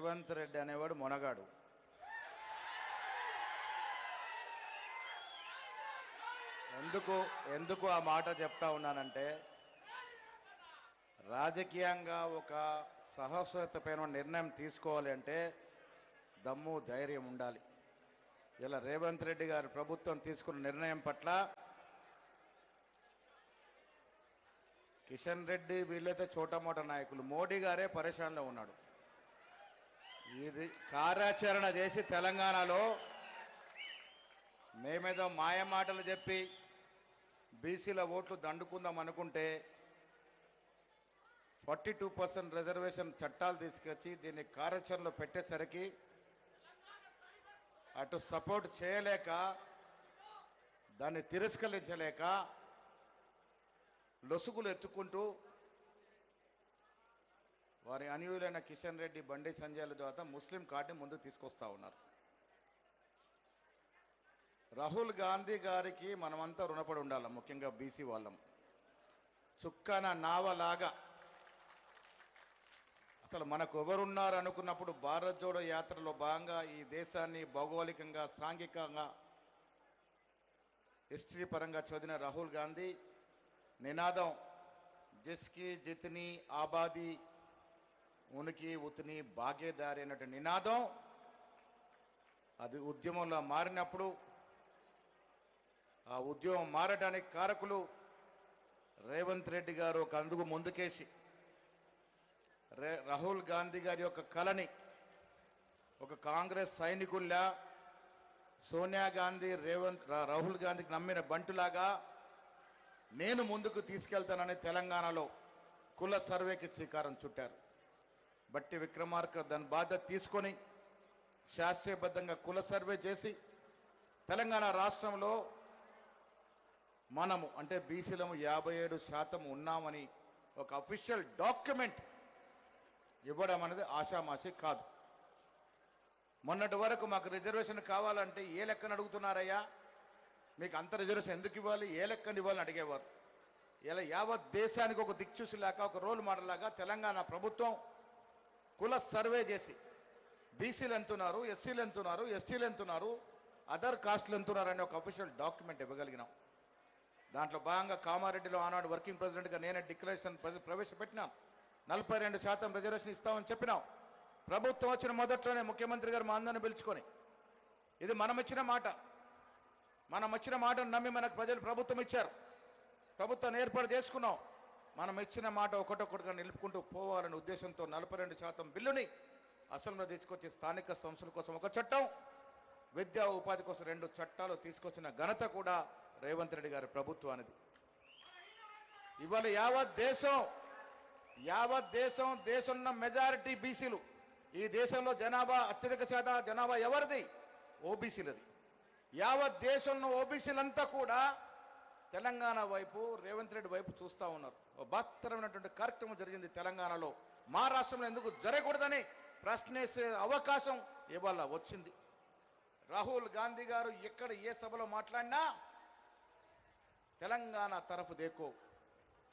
రేవంత్ రెడ్డి అనేవాడు మొనగాడు. ఎందుకు ఎందుకు ఆ మాట చెప్తా ఉన్నానంటే రాజకీయంగా ఒక సాహసోతమైన నిర్ణయం తీసుకోవాలి అంటే దమ్ము ధైర్యం ఉండాలి. ఇలా రేవంత్ రెడ్డి గారు ప్రభుత్వం తీసుకున్న నిర్ణయం పట్ల కిషన్ రెడ్డి వీళ్ళైతే చోటమోట నాయకులు. మోడీ గారే పరేషాన్లో ఉన్నాడు. ఇది కార్యాచరణ చేసి తెలంగాణలో మేమేదో మాయ మాటలు చెప్పి బీసీల ఓట్లు దండుకుందాం అనుకుంటే ఫార్టీ టూ పర్సెంట్ రిజర్వేషన్ చట్టాలు తీసుకొచ్చి దీన్ని కార్యాచరణలో పెట్టేసరికి అటు సపోర్ట్ చేయలేక దాన్ని తిరస్కరించలేక లొసుగులు ఎత్తుకుంటూ వారి అనుయులైన కిషన్ రెడ్డి బండి సంజయ్ల ద్వారా ముస్లిం కార్డుని ముందు తీసుకొస్తా ఉన్నారు. రాహుల్ గాంధీ గారికి మనమంతా రుణపడి ఉండాలి ముఖ్యంగా బీసీ వాళ్ళం. చుక్కన నావలాగా. అసలు మనకు ఎవరున్నారు అనుకున్నప్పుడు భారత్ జోడో యాత్రలో భాగంగా ఈ దేశాన్ని భౌగోళికంగా సాంఘికంగా హిస్టరీ పరంగా చదివిన రాహుల్ గాంధీ నినాదం జిస్కి జిత్ని ఆబాది ఉనికి ఉతిని భాగ్యదారి అన్నట్టు నినాదం. అది ఉద్యమంలో మారినప్పుడు ఆ ఉద్యమం మారడానికి కారకులు రేవంత్ రెడ్డి గారు ఒక అందుకు ముందుకేసి రే రాహుల్ గాంధీ గారి యొక్క కళని ఒక కాంగ్రెస్ సైనికుల్లా సోనియా గాంధీ రేవంత్ రాహుల్ గాంధీకి నమ్మిన బంటులాగా నేను ముందుకు తీసుకెళ్తానని తెలంగాణలో కుల సర్వేకి శ్రీకారం చుట్టారు. బట్టి విక్రమార్క దాని బాధ్యత తీసుకొని శాస్త్రీయబద్ధంగా కుల సర్వే చేసి తెలంగాణ రాష్ట్రంలో మనము అంటే బీసీలము యాభై ఏడు శాతం ఉన్నామని ఒక అఫీషియల్ డాక్యుమెంట్ ఇవ్వడం అనేది ఆషామాషి కాదు. మొన్నటి వరకు మాకు రిజర్వేషన్ కావాలంటే ఏ లెక్కన అడుగుతున్నారయ్యా? మీకు అంత రిజర్వేషన్ ఎందుకు ఇవ్వాలి? ఏ లెక్కన ఇవ్వాలని అడిగేవారు. ఇలా యావత్ దేశానికి ఒక దిక్చూసిలాగా ఒక రోల్ మోడల్ లాగా తెలంగాణ ప్రభుత్వం కుల సర్వే చేసి బీసీలు ఎంతున్నారు ఎస్సీలు ఎంతున్నారు ఎస్టీలు ఎంతున్నారు అదర్ కాస్ట్లు ఎంతున్నారు అనే ఒక అఫీషియల్ డాక్యుమెంట్ ఇవ్వగలిగినాం. దాంట్లో భాగంగా కామారెడ్డిలో ఆనాడు వర్కింగ్ ప్రెసిడెంట్గా నేనే డిక్లరేషన్ ప్రజ- ప్రవేశపెట్టినాం. నలభై రెండు శాతం రిజర్వేషన్ ఇస్తామని చెప్పినాం. ప్రభుత్వం వచ్చిన మొదట్లోనే ముఖ్యమంత్రి గారు మా అందరిని పిలుచుకొని ఇది మనం ఇచ్చిన మాట. మనం వచ్చిన మాటను నమ్మి మనకు ప్రజలు ప్రభుత్వం ఇచ్చారు. ప్రభుత్వాన్ని ఏర్పాటు చేసుకున్నాం. మనం ఇచ్చిన మాట ఒకటొకటిగా నిలుపుకుంటూ పోవాలనే ఉద్దేశంతో నలభై రెండు శాతం బిల్లుని అసెంబ్లీలో తీసుకొచ్చి స్థానిక సంస్థల కోసం ఒక చట్టం విద్యా ఉపాధి కోసం రెండు చట్టాలు తీసుకొచ్చిన ఘనత కూడా రేవంత్ రెడ్డి గారి ప్రభుత్వానిది. ఇవాళ యావత్ దేశం యావత్ దేశం దేశంలో మెజారిటీ బీసీలు ఈ దేశంలో జనాభా అత్యధిక శాతం జనాభా ఎవరిది? ఓబీసీలది. యావత్ దేశంలో ఓబీసీలంతా కూడా తెలంగాణ వైపు రేవంత్ రెడ్డి వైపు చూస్తా ఉన్నారు. ఓ బహత్తరమైనటువంటి కార్యక్రమం జరిగింది తెలంగాణలో. మా రాష్ట్రంలో ఎందుకు జరగకూడదని ప్రశ్నేసే అవకాశం ఇవాళ వచ్చింది. రాహుల్ గాంధీ గారు ఎక్కడ ఏ సభలో మాట్లాడినా తెలంగాణ తరఫు దేకో.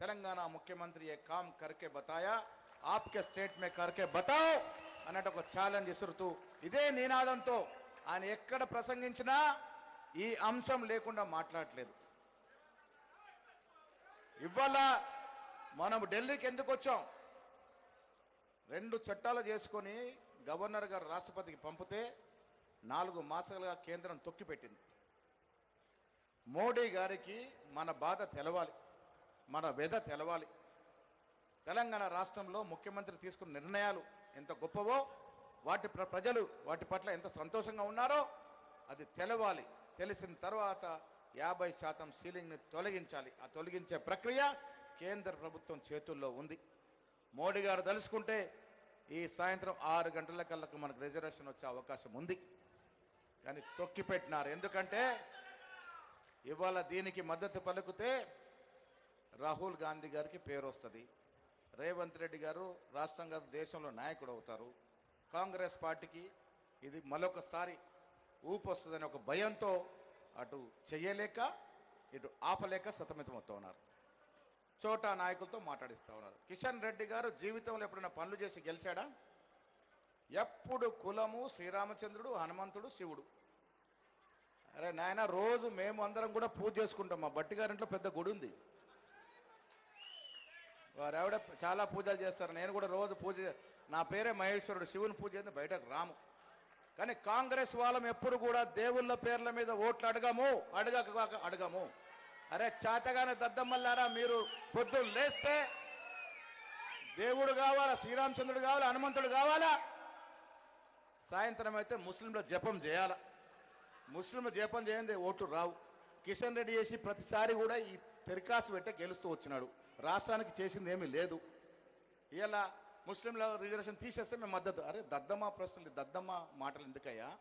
తెలంగాణ ముఖ్యమంత్రి ఏ కామ్ కర్కే బతాయా? ఆప్కే స్టేట్ మే కర్కే బతాओ అన్నట్టు ఒక ఛాలెంజ్ ఇసురుతూ ఇదే నినాదంతో ఆయన ఎక్కడ ప్రసంగించినా ఈ అంశం లేకుండా మాట్లాడలేదు. ఇవాళ మనం ఢిల్లీకి ఎందుకు వచ్చాం? రెండు చట్టాలు చేసుకొని గవర్నర్ గారు రాష్ట్రపతికి పంపితే నాలుగు మాసాలుగా కేంద్రం తొక్కిపెట్టింది. మోడీ గారికి మన బాధ తెలవాలి మన వ్యధ తెలవాలి. తెలంగాణ రాష్ట్రంలో ముఖ్యమంత్రి తీసుకున్న నిర్ణయాలు ఎంత గొప్పవో వాటి ప్ర- ప్రజలు వాటి పట్ల ఎంత సంతోషంగా ఉన్నారో అది తెలవాలి. తెలిసిన తర్వాత యాభై శాతం సీలింగ్ని తొలగించాలి. ఆ తొలగించే ప్రక్రియ కేంద్ర ప్రభుత్వం చేతుల్లో ఉంది. మోడీ గారు తలుసుకుంటే ఈ సాయంత్రం ఆరు గంటల కల్లకు మనకు రిజర్వేషన్ వచ్చే అవకాశం ఉంది. కానీ తొక్కిపెట్టినారు. ఎందుకంటే ఇవాళ దీనికి మద్దతు పలుకుతే రాహుల్ గాంధీ గారికి పేరు వస్తుంది. రేవంత్ రెడ్డి గారు రాష్ట్రంగా దేశంలో నాయకుడు అవుతారు. కాంగ్రెస్ పార్టీకి ఇది మరొకసారి ఊపు వస్తుందని ఒక భయంతో అటు చేయలేక ఇటు ఆపలేక సతమితమవుతూ ఉన్నారు చోటా నాయకులతో మాట్లాడిస్తూ ఉన్నారు. కిషన్ రెడ్డి గారు జీవితంలో ఎప్పుడైనా పనులు చేసి గెలిచాడా? ఎప్పుడు కులము శ్రీరామచంద్రుడు హనుమంతుడు శివుడు. అరే నాయన రోజు మేము అందరం కూడా పూజ చేసుకుంటాం. మా బట్టి గారింట్లో పెద్ద గుడి ఉంది. వారెవడ చాలా పూజలు చేస్తారు. నేను కూడా రోజు పూజ నా పేరే మహేశ్వరుడు. శివుని పూజ చేస్తే బయటకు రాము. కానీ కాంగ్రెస్ వాళ్ళం ఎప్పుడు కూడా దేవుళ్ళ పేర్ల మీద ఓట్లు అడగము అడగక అడగము. అరే చాతగానే దద్దమ్మల్లారా మీరు పొద్దున్న లేస్తే దేవుడు కావాలా శ్రీరామచంద్రుడు కావాలా హనుమంతుడు కావాలా? సాయంత్రం అయితే ముస్లింల జపం చేయాలా. ముస్లింలు జపం చేయండి ఓట్లు రావు. కిషన్ రెడ్డి చేసి ప్రతిసారి కూడా ఈ తెరికాసు పెట్టే గెలుస్తూ వచ్చినాడు. రాష్ట్రానికి చేసింది ఏమీ లేదు. ఇలా ముస్లింల రిజర్వేషన్ తీసేస్తే మేము మద్దతు. అరే దద్దమ్మ ప్రశ్నలు దద్దమ్మ మాటలు ఎందుకయ్యా?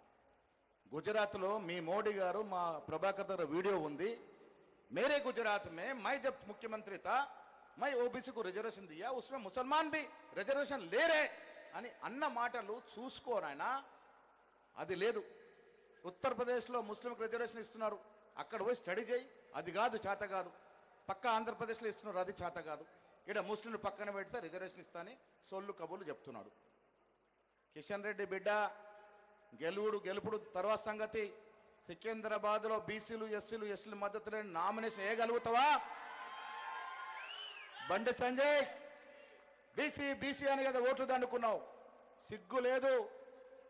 గుజరాత్లో మీ మోడీ గారు మా ప్రభాకర్ దగ్గర వీడియో ఉంది. మేరే గుజరాత్ మే మై జబ్ ముఖ్యమంత్రి తా మై ఓబీసీకు రిజర్వేషన్ దియా ఉస్మే ముసల్మాన్ బి రిజర్వేషన్ లేరే అని అన్న మాటలు చూసుకోరాయనా అది లేదు. ఉత్తరప్రదేశ్లో ముస్లింకి రిజర్వేషన్ ఇస్తున్నారు. అక్కడ పోయి స్టడీ చేయి. అది కాదు చేత కాదు. పక్క ఆంధ్రప్రదేశ్లో ఇస్తున్నారు అది చేత కాదు. ఇక్కడ ముస్లింలు పక్కన పెడితే రిజర్వేషన్ ఇస్తాని సొల్లు కబుర్లు చెప్తున్నాడు. కిషన్ రెడ్డి బిడ్డ గెలువుడు గెలుపుడు తర్వాత సంగతి సికింద్రాబాద్లో బీసీలు ఎస్సీలు ఎస్సీలు మద్దతు లేని nomination వేయగలుగుతావా? Bandi Sanjay BC BC అని కదా ఓట్లు దండుకున్నావు. సిగ్గు లేదు.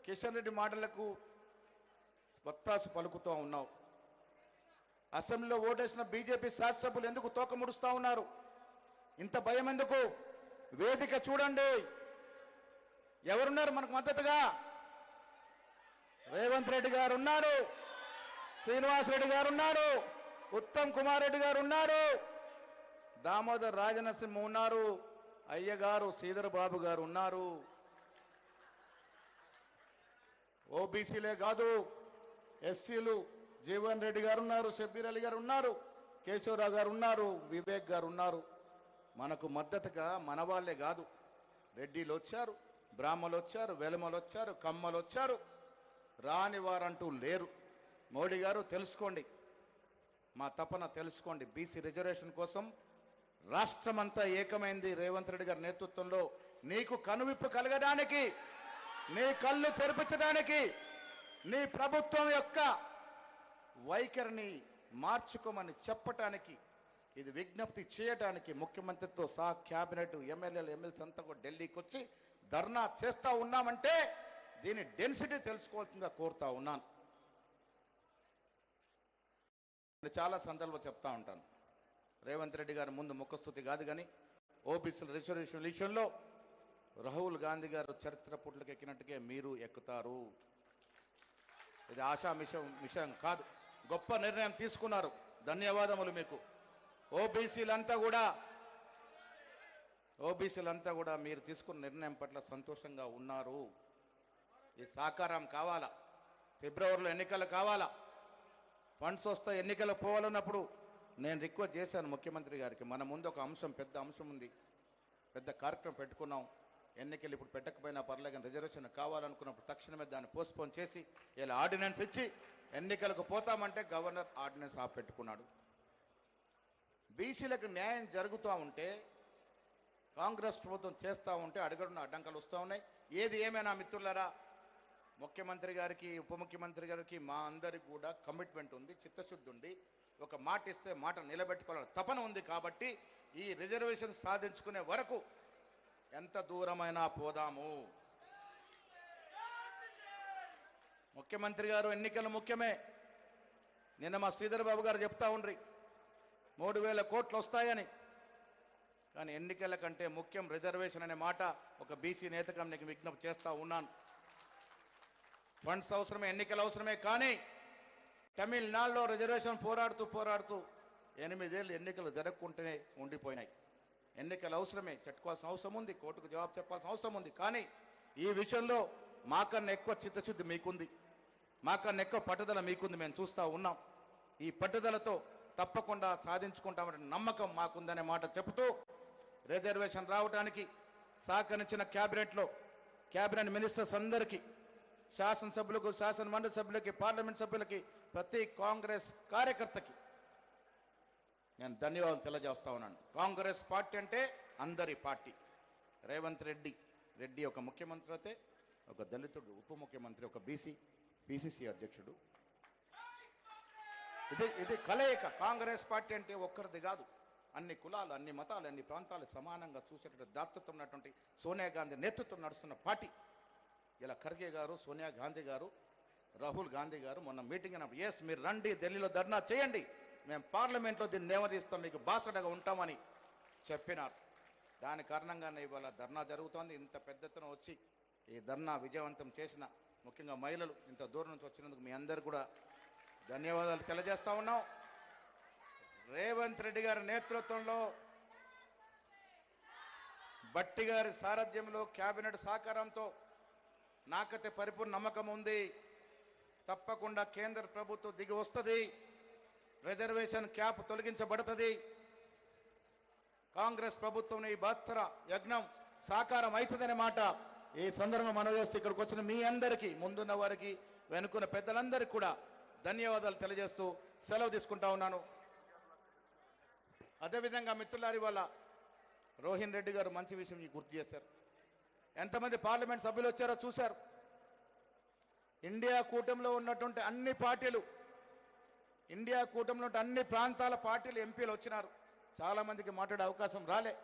కిషన్ రెడ్డి మాటలకు వత్తాసు పలుకుతూ ఉన్నావు. అసెంబ్లీలో ఓటేసిన బీజేపీ శాసనసభ్యులు ఎందుకు తోక ముడుస్తూ ఉన్నారు? ఇంత భయం ఎందుకు వేదిక చూడండి. ఎవరున్నారు మనకు మద్దతుగా? రేవంత్ రెడ్డి గారు ఉన్నారు శ్రీనివాస్ రెడ్డి గారు ఉన్నారు ఉత్తమ్ కుమార్ రెడ్డి గారు ఉన్నారు దామోదర్ రాజనరసింహ ఉన్నారు. అయ్యగారు శ్రీధర్ బాబు గారు ఉన్నారు. ఓబీసీలే కాదు ఎస్సీలు జీవన్ రెడ్డి గారు ఉన్నారు షబ్బీర్ అలీ గారు ఉన్నారు కేశవరావు గారు ఉన్నారు వివేక్ గారు ఉన్నారు. మనకు మద్దతుగా మన వాళ్ళే కాదు. రెడ్డిలు వచ్చారు బ్రాహ్మలు వచ్చారు వెలమలు వచ్చారు కమ్మలు వచ్చారు. రాని వారంటూ లేరు. మోడీ గారు తెలుసుకోండి. మా తపన తెలుసుకోండి. బీసీ రిజర్వేషన్ కోసం రాష్ట్రమంతా ఏకమైంది రేవంత్ రెడ్డి గారి నేతృత్వంలో. నీకు కనువిప్పు కలగడానికి నీ కళ్ళు తెరిపించడానికి నీ ప్రభుత్వం యొక్క వైఖరిని మార్చుకోమని చెప్పటానికి ఇది విజ్ఞప్తి చేయడానికి ముఖ్యమంత్రితో సహా క్యాబినెట్ ఎమ్మెల్యేలు ఎమ్మెల్సీ అంతా కూడా ఢిల్లీకి వచ్చి ధర్నా చేస్తా ఉన్నామంటే దీని డెన్సిటీ తెలుసుకోవాల్సిందిగా కోరుతా ఉన్నాను. నేను చాలా సందర్భాలు చెప్తా ఉంటాను. రేవంత్ రెడ్డి గారి ముందు ముఖస్థుతి కాదు కానీ ఓబీసీల రిజర్వేషన్ విషయంలో రాహుల్ గాంధీ గారు చరిత్ర పుట్లకు ఎక్కినట్టుగా మీరు ఎక్కుతారు. ఇది ఆశా మిషన్ విషయం కాదు. గొప్ప నిర్ణయం తీసుకున్నారు. ధన్యవాదములు మీకు. ఓబీసీలంతా కూడా ఓబీసీలంతా కూడా మీరు తీసుకున్న నిర్ణయం పట్ల సంతోషంగా ఉన్నారు. ఈ సాకారం కావాలా? ఫిబ్రవరిలో ఎన్నికలు కావాలా? ఫండ్స్ వస్తే ఎన్నికలు పోవాలన్నప్పుడు నేను రిక్వెస్ట్ చేశాను ముఖ్యమంత్రి గారికి. మన ముందు ఒక అంశం పెద్ద అంశం ఉంది. పెద్ద కార్యక్రమం పెట్టుకున్నాం. ఎన్నికలు ఇప్పుడు పెట్టకపోయినా పర్లేదు రిజర్వేషన్ కావాలనుకున్నప్పుడు తక్షణమే దాన్ని పోస్ట్పోన్ చేసి ఇలా ఆర్డినెన్స్ ఇచ్చి ఎన్నికలకు పోతామంటే గవర్నర్ ఆర్డినెన్స్ ఆఫ్ పెట్టుకున్నాడు. బీసీలకు న్యాయం జరుగుతూ ఉంటే కాంగ్రెస్ ప్రభుత్వం చేస్తూ ఉంటే అడుగడున్న అడ్డంకలు వస్తూ ఉన్నాయి. ఏది ఏమైనా మిత్రులరా ముఖ్యమంత్రి గారికి ఉప ముఖ్యమంత్రి గారికి మా అందరికి కూడా కమిట్మెంట్ ఉంది చిత్తశుద్ధి ఉంది. ఒక మాట ఇస్తే మాట నిలబెట్టుకోవాలని తపన ఉంది కాబట్టి ఈ రిజర్వేషన్ సాధించుకునే వరకు ఎంత దూరమైనా పోదాము. ముఖ్యమంత్రి గారు ఎన్నికలు ముఖ్యమే. నిన్న మా శ్రీధర్ బాబు గారు చెప్తా ఉండ్రి మూడు వేల కోట్లు వస్తాయని కానీ ఎన్నికల కంటే ముఖ్యం రిజర్వేషన్ అనే మాట ఒక బీసీ నేతగా నీకు విజ్ఞప్తి చేస్తా ఉన్నాను. ఫండ్స్ అవసరమే ఎన్నికలు అవసరమే కానీ తమిళనాడులో రిజర్వేషన్ పోరాడుతూ పోరాడుతూ ఎనిమిదేళ్ళు ఎన్నికలు జరగకుంటేనే ఉండిపోయినాయి. ఎన్నికలు అవసరమే చెట్టుకోవాల్సిన అవసరం ఉంది కోర్టుకు జవాబు చెప్పాల్సిన అవసరం ఉంది కానీ ఈ విషయంలో మాకన్నా ఎక్కువ చిత్తశుద్ధి మీకుంది. మాకన్నా ఎక్కువ పట్టుదల మీకుంది మేము చూస్తా ఉన్నాం. ఈ పట్టుదలతో తప్పకుండా సాధించుకుంటామనే నమ్మకం మాకుందనే మాట చెబుతూ రిజర్వేషన్ రావడానికి సహకరించిన క్యాబినెట్లో క్యాబినెట్ మినిస్టర్స్ అందరికీ శాసనసభ్యులకు శాసనమండలి సభ్యులకి పార్లమెంట్ సభ్యులకి ప్రతి కాంగ్రెస్ కార్యకర్తకి నేను ధన్యవాదాలు తెలియజేస్తా ఉన్నాను. కాంగ్రెస్ పార్టీ అంటే అందరి పార్టీ. రేవంత్ రెడ్డి రెడ్డి ఒక ముఖ్యమంత్రి అయితే ఒక దళితుడు ఉప ముఖ్యమంత్రి ఒక బీసీ బీసీసీ అధ్యక్షుడు. ఇది ఇది కలయిక. కాంగ్రెస్ పార్టీ అంటే ఒక్కరిది కాదు. అన్ని కులాలు అన్ని మతాలు అన్ని ప్రాంతాలు సమానంగా చూసేటటువంటి దాతృత్వం ఉన్నటువంటి సోనియా గాంధీ నేతృత్వం నడుస్తున్న పార్టీ. ఇలా ఖర్గే గారు సోనియా గాంధీ గారు రాహుల్ గాంధీ గారు మొన్న మీటింగ్ అయినప్పుడు ఎస్ మీరు రండి ఢిల్లీలో ధర్నా చేయండి. మేము పార్లమెంట్లో దీన్ని నేవదీస్తాం మీకు బాసటగా ఉంటామని చెప్పినారు. దాని కారణంగానే ఇవాళ ధర్నా జరుగుతోంది. ఇంత పెద్దతన వచ్చి ఈ ధర్నా విజయవంతం చేసిన ముఖ్యంగా మహిళలు ఇంత దూరం నుంచి వచ్చినందుకు మీ అందరు కూడా ధన్యవాదాలు తెలియజేస్తా ఉన్నాం. రేవంత్ రెడ్డి గారి నేతృత్వంలో బట్టి గారి సారథ్యంలో కేబినెట్ సహకారంతో నాకైతే పరిపూర్ణ నమ్మకం ఉంది. తప్పకుండా కేంద్ర ప్రభుత్వం దిగి వస్తుంది. రిజర్వేషన్ క్యాప్ తొలగించబడుతుంది. కాంగ్రెస్ ప్రభుత్వం ఈ బత్తర యజ్ఞం సాకారం అవుతుందనే మాట ఈ సందర్భంగా మనం చేస్తే ఇక్కడికి వచ్చిన మీ అందరికీ ముందున్న వారికి వెనుకున్న పెద్దలందరికీ కూడా ధన్యవాదాలు తెలియజేస్తూ సెలవు తీసుకుంటా ఉన్నాను. అదేవిధంగా మిత్రులారి వల్ల రోహిన్ రెడ్డి గారు మంచి విషయం గుర్తు చేశారు. ఎంతమంది పార్లమెంట్ సభ్యులు వచ్చారో చూశారు. ఇండియా కూటమిలో ఉన్నటువంటి అన్ని పార్టీలు ఇండియా కూటమిలో అన్ని ప్రాంతాల పార్టీలు ఎంపీలు వచ్చినారు. చాలామందికి మాట్లాడే అవకాశం రాలే.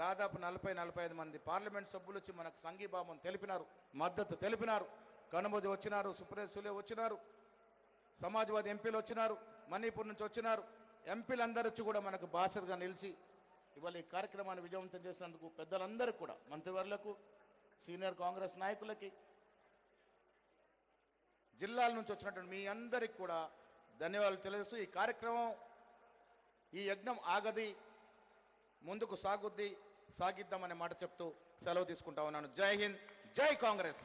దాదాపు నలభై నలభై ఐదు మంది పార్లమెంట్ సభ్యులు వచ్చి మనకు సంఘీభావం తెలిపినారు మద్దతు తెలిపినారు. కనుమతి వచ్చినారు సుప్రీం సులే వచ్చినారు. సమాజ్వాదీ ఎంపీలు వచ్చినారు మణిపూర్ నుంచి వచ్చినారు. ఎంపీలందరూ వచ్చి కూడా మనకు బాసరుగా నిలిచి ఇవాళ ఈ కార్యక్రమాన్ని విజయవంతం చేసినందుకు పెద్దలందరికీ కూడా మంత్రివర్లకు సీనియర్ కాంగ్రెస్ నాయకులకి జిల్లాల నుంచి వచ్చినటువంటి మీ అందరికి కూడా ధన్యవాదాలు తెలియజేస్తూ ఈ కార్యక్రమం ఈ యజ్ఞం ఆగది ముందుకు సాగుద్ది సాగిద్దామనే మాట చెప్తూ సెలవు తీసుకుంటా ఉన్నాను. జై హింద్ జై కాంగ్రెస్!